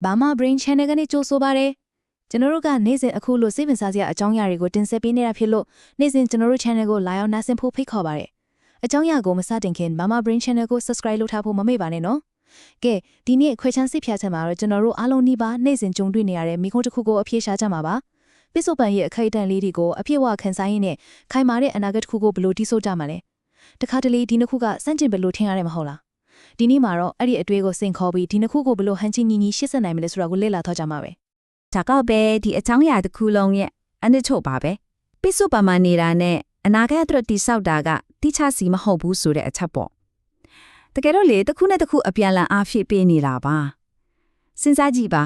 Burma Brain Channel ကနေကြိုဆိုပါရစေကျွန်တော်တို့ကနေ့စဉ်အခုလိုစိတ်ဝင်စားစရာအကြောင်းအရာတွေကိုတင်ဆက်ပေးနေတာဖြစ်လို့နေ့စဉ်ကျွန်တော်တို့ channel ကိုလာရောက်နားဆင်ဖို့ဖိတ်ခေါ်ပါရစေအကြောင်းအရာကိုမစတင်ခင် Burma Brain Channel ကို subscribe လုပ်ထားဖို့မမေ့ပါနဲ့နော်ကဲဒီနေ့ခွဲချမ်းစိတ်ဖြာချက်မှာတော့ကျွန်တော်တို့အားလုံးနှီးပါနေ့စဉ်ကြုံတွေ့နေရတဲ့မိခုံးတစ်ခုကိုအပြေရှားကြမှာပါပစ္စုပန်ရဲ့အခိုက်အတန့်လေးတွေကိုအပြည့်အဝခန်းစားရင်းနဲ့ခိုင်မာတဲ့အနာဂတ်တစ်ခုကိုဘယ်လိုတည်ဆောက်ကြမှာလဲတခါတလေဒီနှစ်ခုကစန့်ကျင်ဘယ်လိုထင်ရတယ်မဟုတ်လား ဒီနေ့မှာတော့အဲ့ဒီအတွေ့ကိုစိန်ခေါ်ပြီးဒီနှစ်ခုကိုဘယ်လိုဟန်ချင်းညီညီရှင်းဆက်နိုင်မလဲဆိုတာကိုလေ့လာထောက်ကြမှာပဲဒါကောက်ပဲဒီအချောင်းအရာတစ်ခုလုံးရဲ့အနှစ်ချုပ်ပါပဲပိစုပါမနေတာနဲ့အနာဂတ်အတွက်တိဆောက်တာကတိချစီမဟုတ်ဘူးဆိုတဲ့အချက်ပေါ့တကယ်တော့လေတစ်ခုနဲ့တစ်ခုအပြန်လန်အားဖြည့်ပေးနေတာပါစဉ်းစားကြည့်ပါ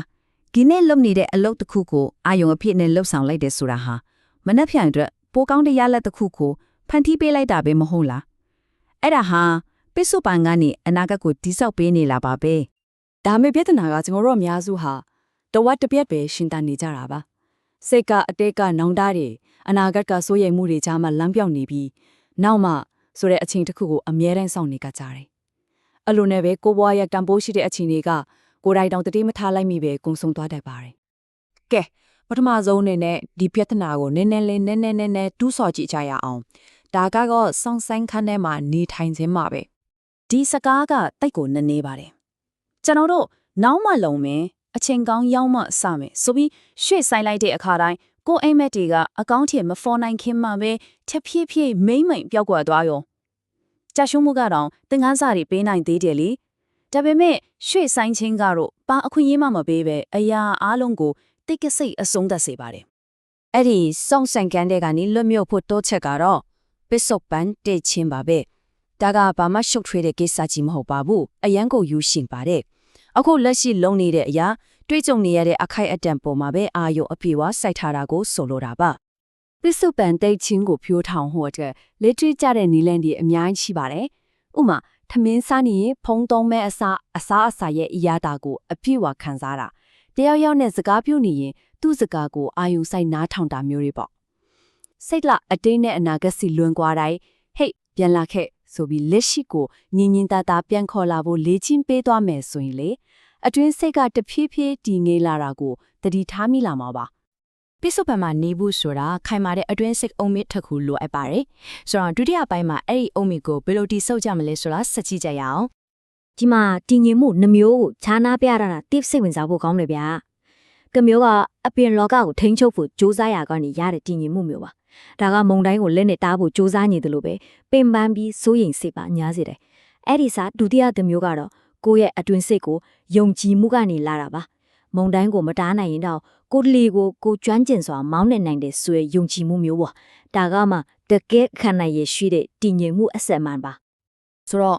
ဒီနေ့လုပ်နေတဲ့အလုပ်တစ်ခုကိုအာယုံအဖြစ်နဲ့လှုပ်ဆောင်လိုက်တယ်ဆိုတာဟာမနှက်ဖြန်အတွက်ပိုကောင်းတဲ့ရလဒ်တစ်ခုကိုဖန်တီးပေးလိုက်တာပဲမဟုတ်လားအဲ့ဒါဟာ ပိစုပန်ကနေအနာဂတ်ကိုတိဆောက်ပေးနေလာပါပဲဒါမဲ့ပြဿနာကကျွန်တော်တို့အများစုဟာတဝက်တစ်ပြက်ပဲရှင်းတန်နေကြတာပါစိတ်ကအတိတ်ကနောင်တတွေအနာဂတ်ကစိုးရိမ်မှုတွေကြားမှာလမ်းပြောင်းနေပြီးနောက်မှဆိုတဲ့အချိန်တစ်ခုကိုအမြဲတမ်းစောင့်နေကြကြတယ်အဲ့လိုနဲ့ပဲကိုဘွားရဲ့တန်ဖိုးရှိတဲ့အချိန်တွေကကိုယ်တိုင်တောင်တတိမထားလိုက်မိပဲကုံဆုံးသွားတတ်ပါတယ်ကဲပထမဆုံးအနေနဲ့ဒီပြဿနာကိုနည်းနည်းလေးနည်းနည်းနည်းနည်းတူးဆော်ကြည့်ကြရအောင်ဒါကတော့စောင့်ဆိုင်ခန်းထဲမှာနေထိုင်ခြင်းမှာပဲ ဒီစကားကတိတ်ကိုနည်းနေပါတယ်ကျွန်တော်တို့နောက်မှလုံမယ်အချိန်ကောင်းရောက်မှစမယ်ဆိုပြီးရွှေ့ဆိုင်လိုက်တဲ့အခါတိုင်းကိုအိမ်မက်တွေကအကောင့်ထဲမဖော်နိုင်ခင်မှပဲချက်ဖြည်းဖြည်းမိမ့်မိန်ပျောက်ကွယ်သွားရောကြာရှုံးမှုကတော့သင်္ကန်းစာတွေပေးနိုင်သေးတယ်လေဒါပေမဲ့ရွှေ့ဆိုင်ခြင်းကတော့ပါအခွင့်အရေးမှမပေးပဲအရာအားလုံးကိုတိတ်ကစိတ်အဆုံးသတ်စေပါတယ်အဲ့ဒီစောင့်ဆိုင်ကန်တဲ့ကနေလွတ်မြောက်ဖို့တိုးချက်ကတော့ပစ္စုပန်တဲ့ချင်းပါပဲ ဒါကဘာမှရှုပ်ထွေးတဲ့ကိစ္စကြီးမဟုတ်ပါဘူးအရန်ကိုယူရှင်ပါတယ်အခုလက်ရှိလုံနေတဲ့အရာတွေးကြုံနေရတဲ့အခိုက်အတန့်ပေါ်မှာပဲအာယုံအပြေဝစိုက်ထားတာကိုဆိုလိုတာပါပစ္စုပန်တိတ်ချင်းကိုဖြိုးထောင်ဟိုအတွက်လက်တွေ့ကြတဲ့နီလန်ဒီအများကြီးရှိပါတယ်။ဥမာထမင်းစားနေရင်ဖုံးသုံးမဲ့အစားအစားအစာရဲ့အရာတာကိုအပြည့်အဝခံစားတာ။တယောက်ယောက်နဲ့စကားပြောနေရင်သူ့စကားကိုအာယုံဆိုင်နားထောင်တာမျိုးတွေပေါ့။စိတ်လအတိတ်နဲ့အနာဂတ်စီလွန်ကွာတိုင်းဟိတ်ပြန်လာခဲ့ ဆိုပြီးလက်ရှိကိုညင်ညင်တာတာပြန်ခေါ်လာဖို့လေ့ကျင့်ပေးသွားမယ်ဆိုရင်လေအတွင်းစိတ်ကတဖြည်းဖြည်းတည်ငြိမ်လာတာကိုတတိထားမိလာမှာပါပိစုပန်မှာနေဘူးဆိုတာခိုင်မာတဲ့အတွင်းစိတ်အုံမစ်တစ်ခုလိုအပ်ပါတယ်။ဆိုတော့ဒုတိယပိုင်းမှာအဲ့ဒီအုံမစ်ကိုဘယ်လိုတိစောက်ကြမလဲဆိုတာဆက်ကြည့်ကြရအောင်ဒီမှာတည်ငြိမ်မှုနှမျိုးကိုခြားနာပြရတာတိစိတ်ဝင်စားဖို့ကောင်းတယ်ဗျာ။တစ်မျိုးကအပြင်လောကကိုထိန်းချုပ်ဖို့စ조사ရကနေရတဲ့တည်ငြိမ်မှုမျိုးပါ။ ဒါကမုံတိုင်းကိုလက်နဲ့တားဖို့စ조사နေတယ်လို့ပဲပင်ပန်းပြီးစိုးရိမ်စိတ်ပါညားစေတယ်။အဲ့ဒီစားဒုတိယတစ်မျိုးကတော့ကိုယ့်ရဲ့အတွင်းစိတ်ကိုယုံကြည်မှုကနေလာတာပါ။မုံတိုင်းကိုမတားနိုင်ရင်တော့ကိုယ်တလီကိုကိုကျွမ်းကျင်စွာမောင်းနေနိုင်တဲ့ဆွေယုံကြည်မှုမျိုးပေါ့။ဒါကမှတကယ်ခံနိုင်ရရှိတဲ့တည်ငြိမ်မှုအဆက်မှန်ပါဆိုတော့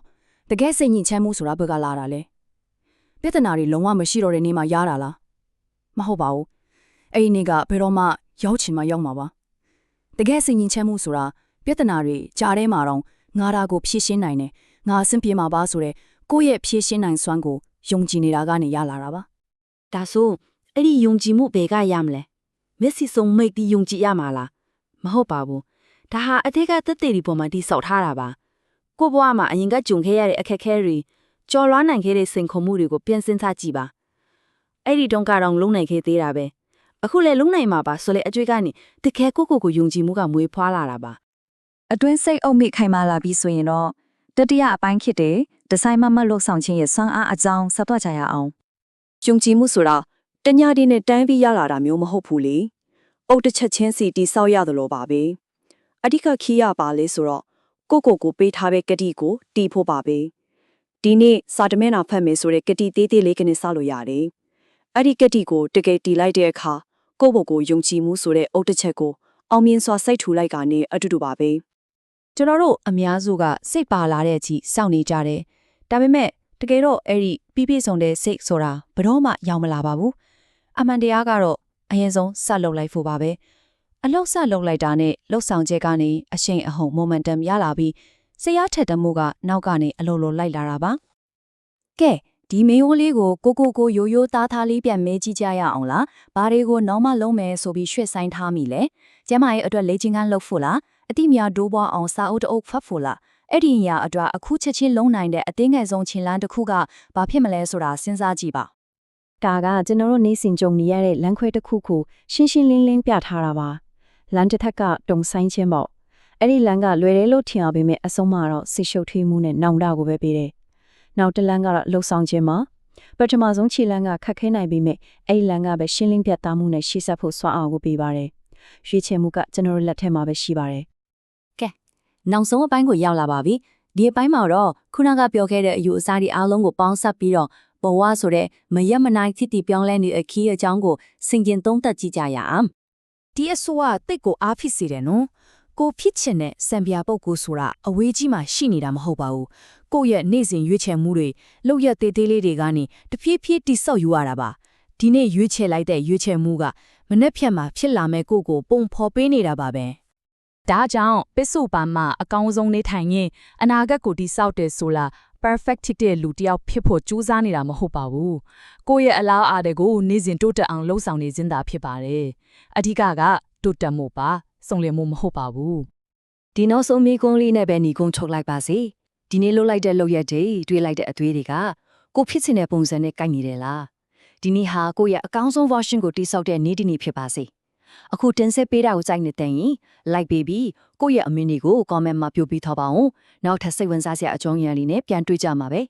တကယ်စိတ်ညစ်ချမ်းမှုဆိုတာဘက်ကလာတာလေပြဿနာတွေလုံးဝမရှိတော့တဲ့နေ့မှရတာလားမဟုတ်ပါဘူးအဲ့ဒီနေ့ကဘယ်တော့မှရောက်ချင်မှရောက်မှာပါ တကယ်စိတ်ညစ်ချမ်းမှုဆိုတာပြဿနာတွေကြားထဲမှာတော့ငါဒါကိုဖြည့်ရှင်းနိုင်တယ်ငါအဆင်ပြေမှာပါဆိုတဲ့ကိုယ့်ရဲ့ဖြည့်ရှင်းနိုင်စွမ်းကိုယုံကြည်နေတာကနေရလာတာပါဒါဆိုအဲ့ဒီယုံကြည်မှုဘယ်ကရမလဲမျက်စိစုံမိတ်တီယုံကြည်ရမှာလားမဟုတ်ပါဘူးဒါဟာအထက်ကသက်သေဒီပေါ်မှာတိဆောက်ထားတာပါကိုဘွားမှာအရင်ကကြုံခဲ့ရတဲ့အခက်အခဲတွေကြော်လွားနိုင်ခဲ့တဲ့စိန်ခေါ်မှုတွေကိုပြန်စဉ်းစားကြည့်ပါအဲ့ဒီတုန်းကတော့လုံနိုင်ခဲ့သေးတာပဲ အခုလည်းလုံနိုင်မှာပါဆိုလေအကျွေးကနေတကယ်ကိုကိုကိုယုံကြည်မှုကမွေးဖွားလာတာပါအတွင်းစိတ်အုပ်မိခိုင်မာလာပြီးဆိုရင်တော့တတိယအပိုင်းဖြစ်တဲ့ဒီဇိုင်းမမတ်လို့ဆောင်ခြင်းရဲ့စွမ်းအားအကြောင်းဆက်သွကြရအောင်ယုံကြည်မှုဆိုတာတညာတည်းနဲ့တန်းပြီးရလာတာမျိုးမဟုတ်ဘူးလေ။အုတ်တစ်ချက်ချင်းစီတိဆောက်ရတယ်လို့ပါပဲ။အဓိကခီးရပါလေဆိုတော့ကိုကိုကိုပေးထားတဲ့ကတိကိုတီးဖို့ပါပဲ။ဒီနေ့စာတမင်းနာဖတ်မယ်ဆိုတဲ့ကတိသေးသေးလေးကနေစလို့ရတယ်။အဲ့ဒီကတိကိုတကယ်တီးလိုက်တဲ့အခါ ကိုယ့်ဘကိုယုံကြည်မှုဆိုတဲ့အုတ်တစ်ချက်ကိုအောင်မြင်စွာစိတ်ထူလိုက်ကနေအတူတူပါပဲကျွန်တော်တို့အများစုကစိတ်ပါလာတဲ့အထိစောင့်နေကြတယ်ဒါပေမဲ့တကယ်တော့အဲ့ဒီပြီးပြည့်စုံတဲ့စိတ်ဆိုတာဘယ်တော့မှရောက်မလာပါဘူးအမှန်တရားကတော့အရင်ဆုံးဆက်လုပ်လိုက်ဖို့ပါပဲအလောက်ဆက်လုပ်လိုက်တာနဲ့လှုပ်ဆောင်ချက်ကနေအရှိန်အဟုန် momentum ရလာပြီးစရာထက်တမှုကနောက်ကနေအလိုလိုလိုက်လာတာပါကဲ ဒီမေယိုးလေးကိုကိုကိုကိုရိုးရိုးသားသားလေးပြန်မဲကြည့်ကြရအောင်လားဘာတွေကိုနောက်မှလုံးမယ်ဆိုပြီးရွှေ့ဆိုင်ထားမိလဲကျမရဲ့အတွက်လေ့ကျင့်ခန်းလုပ်ဖို့လားအတိများဒိုးပွားအောင်စာအုပ်တအုပ်ဖတ်ဖို့လားအဲ့ဒီအရာအတွက်အခုချက်ချင်းလုံးနိုင်တဲ့အသေးငယ်ဆုံးခြင်လန်းတစ်ခုကဘာဖြစ်မလဲဆိုတာစဉ်းစားကြည့်ပါဒါကကျွန်တော်တို့နေစဉ်ကြုံနေရတဲ့လမ်းခွဲတစ်ခုကိုရှင်းရှင်းလင်းလင်းပြထားတာပါလမ်းတစ်ထက်ကတုံဆိုင်ချင်းပေါ့အဲ့ဒီလမ်းကလွယ်တယ်လို့ထင်အောင်ပေမဲ့အဆုံးမှာတော့ဆိတ်ရှုပ်ထွေးမှုနဲ့နောင်တကိုပဲပေးတယ် နောက်တစ်လမ်းကတော့လှုပ်ဆောင်ခြင်းမှာပထမဆုံးခြေလမ်းကခက်ခဲနိုင်ပေမဲ့အဲ့ဒီလမ်းကပဲရှင်းလင်းပြတ်သားမှုနဲ့ရှေ့ဆက်ဖို့စွမ်းအားကိုပေးပါတယ်ရွေးချယ်မှုကကျွန်တော်တို့လက်ထက်မှာပဲရှိပါတယ်နောက်ဆုံးအပိုင်းကိုရောက်လာပါပြီဒီအပိုင်းမှာတော့ခုနကပြောခဲ့တဲ့အယူအဆတွေအားလုံးကိုပေါင်းစပ်ပြီးတော့ဘဝဆိုတဲ့မရက်မနိုင်ဖြစ်တည်ပြောင်းလဲနေအခီးအကြောင်းကိုစင်ကျင်သုံးသပ်ကြည့်ကြရအောင်ဒီအဆိုကတိတ်ကိုအားဖြစ်စေတယ်နော် ကိုဖြစ်ချင်တဲ့စံပြပုတ်ကိုဆိုတာအဝေးကြီးမှာရှိနေတာမဟုတ်ပါဘူးကိုယ့်ရဲ့နေ့စဉ်ရွေးချယ်မှုတွေလောက်ရသေးသေးလေးတွေကနေတဖြည်းဖြည်းတိဆောက်ယူရတာပါဒီနေ့ရွေးချယ်လိုက်တဲ့ရွေးချယ်မှုကမနေ့ဖြတ်မှာဖြစ်လာမဲ့ကိုယ့်ကိုပုံဖော်ပေးနေတာပါပဲဒါကြောင့်ပစ္စုပန်မှာအကောင်းဆုံးနေထိုင်ရင်အနာဂတ်ကိုတိစောက်တယ်ဆိုလား perfect ဖြစ်တဲ့လူတစ်ယောက်ဖြစ်ဖို့ကြိုးစားနေတာမဟုတ်ပါဘူး။ကိုယ့်ရဲ့အလားအားတွေကိုနေ့စဉ်တိုးတက်အောင်လှုံ့ဆော်နေခြင်းသာဖြစ်ပါတယ်။အဓိကကတိုးတက်မှုပါ စုံလင်မှုမဟုတ်ပါဘူးဒီနောက်ဆုံးမိကုန်းလေးနဲ့ပဲညီကုန်းချုပ်လိုက်ပါစေဒီနေ့လှုပ်လိုက်တဲ့လှုပ်ရက်တွေတွေးလိုက်တဲ့အသွေးတွေကကိုဖြစ်စင်တဲ့ပုံစံနဲ့ကိုက်နေတယ်လားဒီနေ့ဟာကိုယ့်ရဲ့အကောင်းဆုံး version ကိုတိစောက်တဲ့နေ့ဒီနေ့ဖြစ်ပါစေအခုတင်ဆက်ပေးတာကိုစိုက်နေတဲ့ရင် like ပေးပြီးကိုယ့်ရဲ့အမင်းတွေကို comment မှာပြပြထားပါအောင်နောက်ထပ်စိတ်ဝင်စားစရာအကြောင်းအရာလေးနဲ့ပြန်တွေ့ကြမှာပဲ